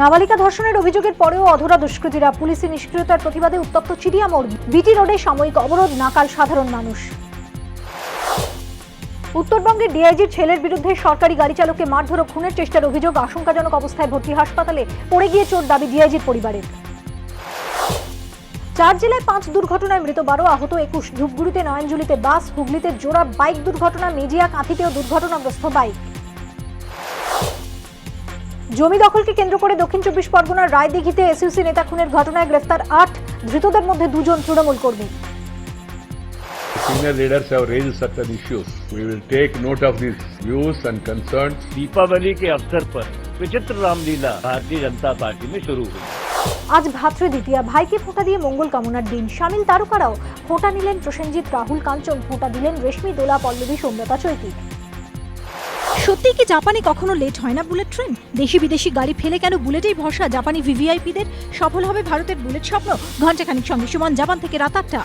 নাবালিকা ধর্ষণের অভিযোগের পরেও অধরা দুষ্কৃতীরা পুলিশি নিষ্ক্রিয়তার প্রতিবাদে উত্তপ্ত চিড়িয়ামোড় বিটি রোডে সাময়িক অবরোধ, নাকাল সাধারণ মানুষ। উত্তরবঙ্গের ডিআইজির ছেলের বিরুদ্ধে সরকারি গাড়ি চালককে মারধর ও খুনের চেষ্টার অভিযোগ আশঙ্কাজনক অবস্থায় ভর্তি হাসপাতালে পড়ে গিয়ে চোর দাবি ডিআইজির পরিবারের। চার জেলায় পাঁচ দুর্ঘটনায় মৃত বারো আহত একুশ, ধূপগুড়িতে নয়নজুলিতে বাস, হুগলিতে জোড়া বাইক দুর্ঘটনা, মেজিয়া কাঁথিতেও দুর্ঘটনাগ্রস্ত বাইক। জমি দখলকে কেন্দ্র করে দক্ষিণ চব্বিশ পরগনার রায়দিঘিতে এসইউসি নেতা খুনের ঘটনায় গ্রেফতার আট ধৃতদের মধ্যে দুজন তৃণমূল কর্মী Senior leaders have raised certain issues. We will take note of these views and concerns. Deepawali के अवसर पर विचित्र रामलीला भारतीय जनता पार्टी में शुरू हुई আজ ভাদ্র দ্বিতীয়া ভাইকে ফোঁটা দিয়ে মঙ্গল কামনার দিন সামিল তারকারাও ফোঁটা নিলেন প্রসেনজিৎ রাহুল কাঞ্চন ফোঁটা দিলেন রেশমি দোলা পল্লবী সৌম্যতা চৈতি সত্যিই কি জাপানে কখনো লেট হয় না বুলেট ট্রেন দেশি বিদেশি গাড়ি ফেলে কেন বুলেটেই ভরসা? জাপানি ভিভিআইপিদের সফল হবে ভারতের বুলেট স্বপ্ন। ঘন্টাখানিক সঙ্গে সুমন, জাপান থেকে রাত আটটা।